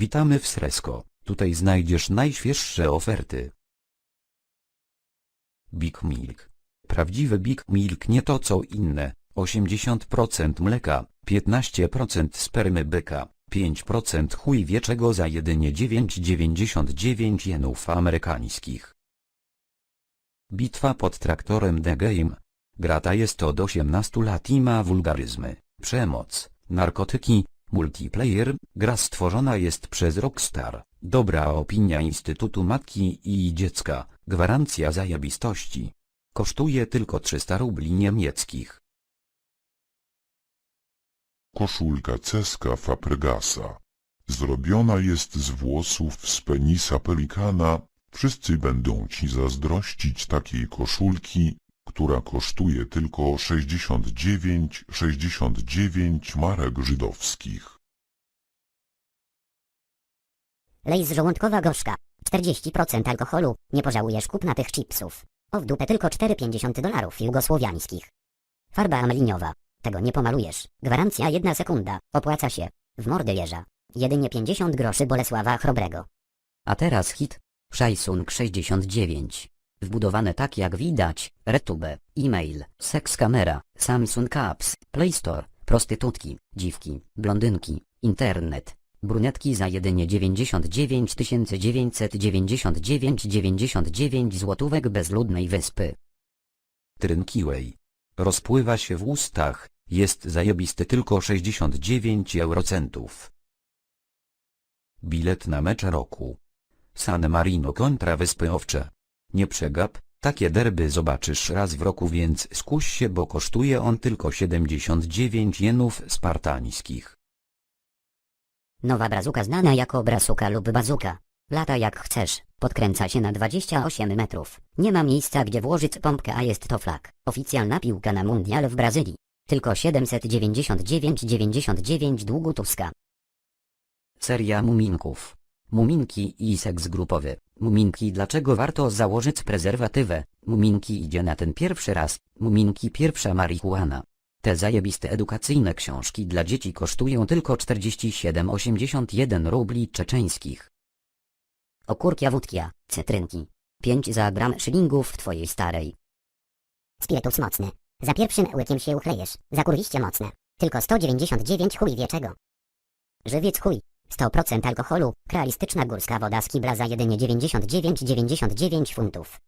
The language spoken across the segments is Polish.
Witamy w Sresko. Tutaj znajdziesz najświeższe oferty. Big Milk. Prawdziwy Big Milk nie to co inne. 80% mleka, 15% spermy byka, 5% chuj wieczego za jedynie 9,99 jenów amerykańskich. Bitwa pod traktorem The Game. Gra ta jest od 18 lat i ma wulgaryzmy, przemoc, narkotyki, multiplayer. Gra stworzona jest przez Rockstar. Dobra opinia Instytutu Matki i Dziecka. Gwarancja zajebistości. Kosztuje tylko 300 rubli niemieckich. Koszulka ceska Fabregasa. Zrobiona jest z włosów z penisa pelikana. Wszyscy będą ci zazdrościć takiej koszulki, która kosztuje tylko 69,69 marek żydowskich. Lejs żołądkowa gorzka. 40% alkoholu. Nie pożałujesz kupna tych chipsów. O w dupę tylko 4,50 dolarów jugosłowiańskich. Farba ameliniowa. Tego nie pomalujesz. Gwarancja jedna sekunda. Opłaca się. W mordę jeża. Jedynie 50 groszy Bolesława Chrobrego. A teraz hit. Samsung 69. Wbudowane tak jak widać, retube, e-mail, seks kamera, Samsung Apps, Play Store, prostytutki, dziwki, blondynki, internet, brunetki za jedynie 99 999 99 złotówek bezludnej wyspy. Trynkiwej. Rozpływa się w ustach, jest zajebisty tylko 69 eurocentów. Bilet na mecz roku. San Marino kontra Wyspy Owcze. Nie przegap, takie derby zobaczysz raz w roku więc skuś się bo kosztuje on tylko 79 jenów spartańskich. Nowa brazuka znana jako brasuka lub bazuka. Lata jak chcesz, podkręca się na 28 metrów. Nie ma miejsca gdzie włożyć pompkę a jest to flag. Oficjalna piłka na mundial w Brazylii. Tylko 799,99 długu Tuska. Seria muminków. Muminki i seks grupowy. Muminki dlaczego warto założyć prezerwatywę? Muminki idzie na ten pierwszy raz. Muminki pierwsza marihuana. Te zajebiste edukacyjne książki dla dzieci kosztują tylko 47,81 rubli czeczeńskich. Okurkia wódkia, cytrynki. 5 za gram szylingów twojej starej. Spirytus mocny. Za pierwszym łykiem się uchlejesz. Zakurwiście mocne. Tylko 199 chuj wieczego. Żywiec chuj. 100% alkoholu. Realistyczna górska woda z kibla za jedynie 99,99 funtów.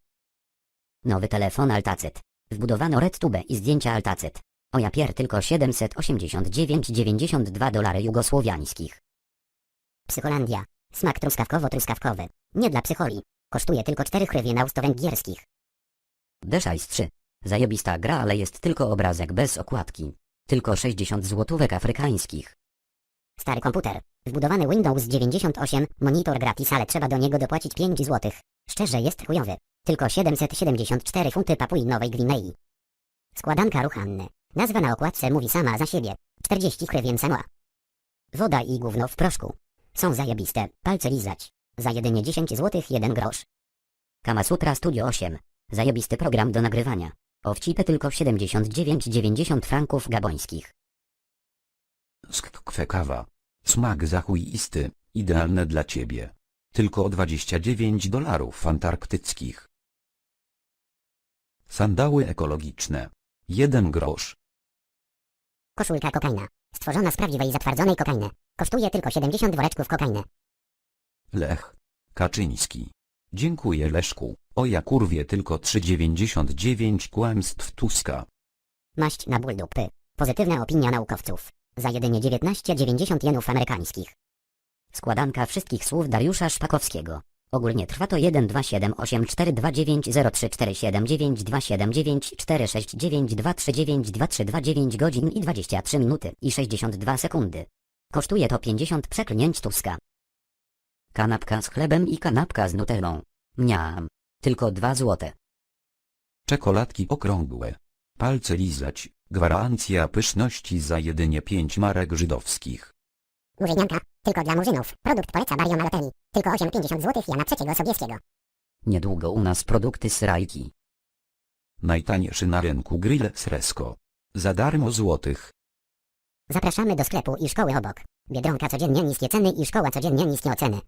Nowy telefon Altacet. Wbudowano RedTube i zdjęcia Altacet. O ja pier tylko 789,92 dolary jugosłowiańskich. Psycholandia. Smak truskawkowo-truskawkowy. Nie dla psycholi. Kosztuje tylko 4 hrywie austro-węgierskich. Deszajs 3. Zajebista gra ale jest tylko obrazek bez okładki. Tylko 60 złotówek afrykańskich. Stary komputer. Wbudowany Windows 98, monitor gratis, ale trzeba do niego dopłacić 5 zł. Szczerze jest chujowy. Tylko 774 funty Papui Nowej Gwinei. Składanka ruchanny. Nazwa na okładce mówi sama za siebie. 40 hrywien sanoa. Woda i gówno w proszku. Są zajebiste, palce lizać. Za jedynie 10 zł 1 grosz. Kamasutra Studio 8. Zajebisty program do nagrywania. Owcipy tylko 79,90 franków gabońskich. Skkwe kawa. Smak zachuisty, idealne dla ciebie. Tylko 29 dolarów antarktyckich. Sandały ekologiczne. 1 grosz. Koszulka kokaina. Stworzona z prawdziwej zatwardzonej kokainy. Kosztuje tylko 70 woreczków kokainy. Lech. Kaczyński. Dziękuję Leszku. O ja kurwie tylko 3,99 kłamstw Tuska. Maść na ból dupy. Pozytywna opinia naukowców. Za jedynie 19,90 jenów amerykańskich. Składanka wszystkich słów Dariusza Szpakowskiego. Ogólnie trwa to 1 2 7 8 4 2 9 0 3 4 7 9 2 7 9 4 6 9 2 3 9 2 3 2 9 godzin i 23 minuty i 62 sekundy. Kosztuje to 50 przeklnięć Tuska. Kanapka z chlebem i kanapka z nutellą. Mniam. Tylko 2 złote. Czekoladki okrągłe. Palce lizać. Gwarancja pyszności za jedynie 5 marek żydowskich. Murzynianka. Tylko dla murzynów. Produkt poleca Mario Maloteli. Tylko 8,50 zł Jana trzeciego Sobieskiego. Niedługo u nas produkty z rajki. Najtańszy na rynku grill Sresko. Za darmo złotych. Zapraszamy do sklepu i szkoły obok. Biedronka codziennie niskie ceny i szkoła codziennie niskie oceny.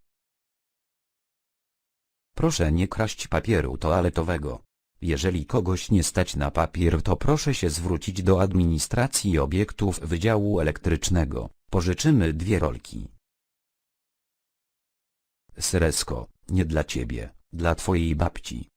Proszę nie kraść papieru toaletowego. Jeżeli kogoś nie stać na papier to proszę się zwrócić do administracji obiektów Wydziału Elektrycznego. Pożyczymy dwie rolki. Sresko, nie dla ciebie, dla twojej babci.